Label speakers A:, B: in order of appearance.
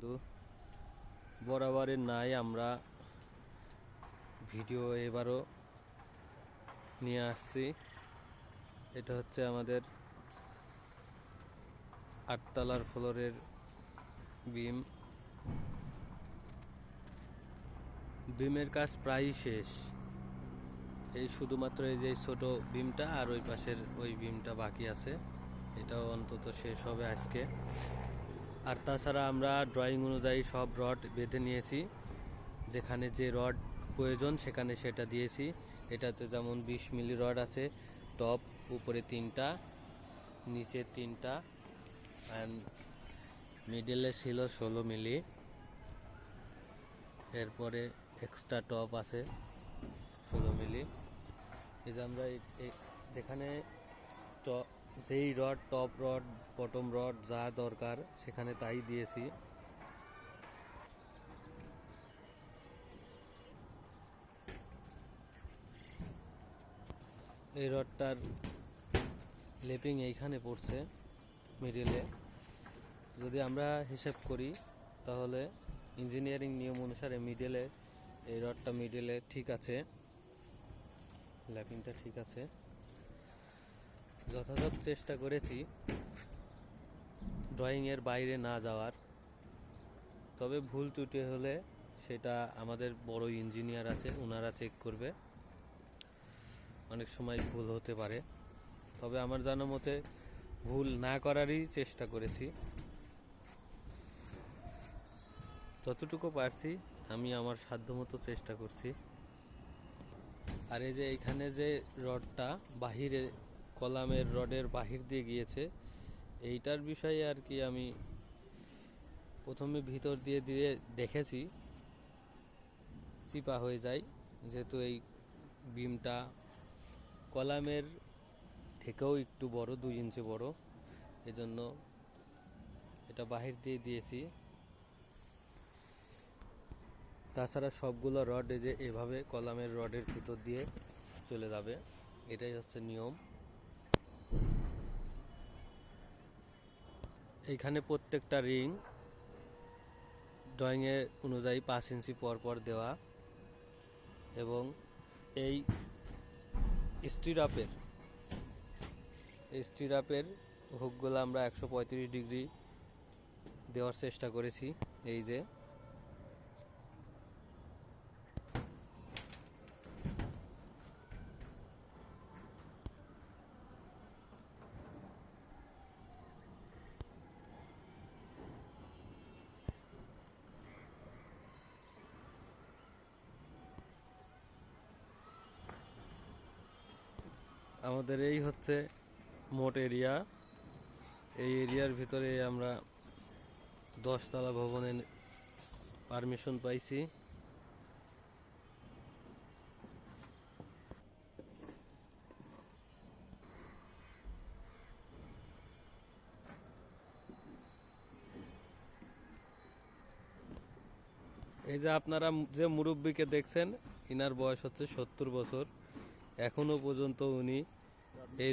A: কিন্তু বরাবরের নাই আমরা। ভিডিও এবারও নিয়ে আসছি। এটা হচ্ছে আমাদের আটতলার ফ্লোরের বিম। বিমের কাজ প্রায় শেষ। এই শুধুমাত্র এই যে ছোট বিমটা আর ওই পাশের ওই বিমটা বাকি আছে। এটাও অন্তত শেষ হবে আজকে। আর তাছাড়া আমরা ড্রয়িং অনুযায়ী সব রড বেঁধে নিয়েছি। যেখানে যে রড প্রয়োজন, সেখানে সেটা দিয়েছি। এটাতে যেমন বিশ মিলি রড আছে টপ উপরে তিনটা, নিচে তিনটা অ্যান্ড মিডলে ছিল ষোলো মিলি। এরপরে এক্সট্রা টপ আছে, ষোলো মিলি। এই যে আমরা যেখানে ট- যেই rod, top rod, bottom rod, যা দরকার, সেখানে তাই দিয়েছি। এই রডটার লেপিং এইখানে পড়ছে, মিডিলে। যদি আমরা হিসাব করি, তাহলে ইঞ্জিনিয়ারিং নিয়ম অনুসারে মিডলে, এই রডটা মিডলে ঠিক আছে। ল্যাপিংটা ঠিক আছে। যথাযথ চেষ্টা করেছি ড্রয়িংয়ের বাইরে না যাওয়ার। তবে ভুল ত্রুটি হলে সেটা আমাদের বড় ইঞ্জিনিয়ার আছে ওনারা চেক করবে। অনেক সময় ভুল হতে পারে। তবে আমার জানা মতে ভুল না করারই চেষ্টা করেছি। যতটুকু পারছি, আমি আমার সাধ্যমতো চেষ্টা করছি। আর এই যে এইখানে যে রডটা বাহিরে কলামের রডের বাহির দিয়ে গিয়েছে। এইটার বিষয়ে আর কি আমি প্রথমে ভিতর দিয়ে দিয়ে দেখেছি, চিপা হয়ে যায়। যেহেতু এই বিমটা কলামের থেকেও একটু বড়, দুই ইঞ্চি বড়। এজন্য এটা বাহির দিয়ে দিয়েছি। তাছাড়া সবগুলো রড যে এভাবে কলামের রডের ভিতর দিয়ে চলে যাবে। এটাই হচ্ছে নিয়ম। এইখানে প্রত্যেকটা রিং ড্রয়িংয়ের অনুযায়ী পাঁচ ইঞ্চি পরপর পর দেওয়া এবং এই স্টিরাপের স্টিরাপের হুকগুলো আমরা একশো পঁয়ত্রিশ ডিগ্রি দেওয়ার চেষ্টা করেছি। এই যে আমাদের এই হচ্ছে মোট এরিয়া। এই এরিয়ার ভিতরে আমরা দশতলা ভবনের পারমিশন পাইছি। এই যে আপনারা যে মুরব্বীকে দেখছেন, ইনার বয়স হচ্ছে সত্তর বছর। এখনও পর্যন্ত উনি এই